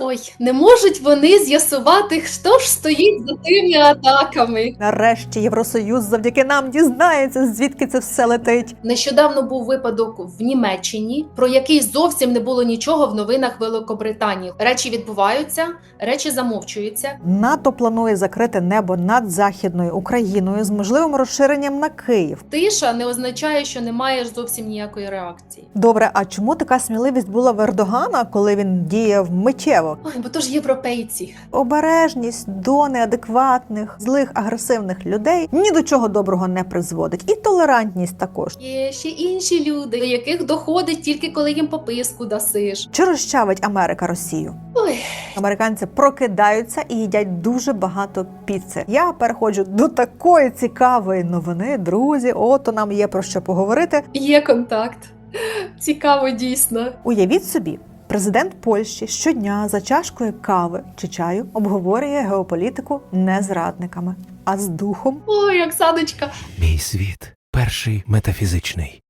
Ой, не можуть вони з'ясувати, хто ж стоїть за тими атаками. Нарешті Євросоюз завдяки нам дізнається, звідки це все летить. Нещодавно був випадок в Німеччині, про який зовсім не було нічого в новинах Великобританії. Речі відбуваються, речі замовчуються. НАТО планує закрити небо над західною Україною з можливим розширенням на Київ. Тиша не означає, що немає ж зовсім ніякої реакції. Добре, а чому така сміливість була в Ердогана, коли він діяв миттєво? Ой, бо то ж європейці. Обережність до неадекватних, злих, агресивних людей ні до чого доброго не призводить, і толерантність також. Є ще інші люди, до яких доходить тільки коли їм пописку дасиш. Чи розчавить Америка Росію? Ой, Американці прокидаються і їдять дуже багато піци. Я переходжу до такої цікавої новини. Друзі, ото нам є про що поговорити. є контакт. Цікаво, дійсно. Уявіть собі, президент Польщі щодня за чашкою кави чи чаю обговорює геополітику не з радниками, а з духом. Ой, Оксаночка, Мій світ перший метафізичний.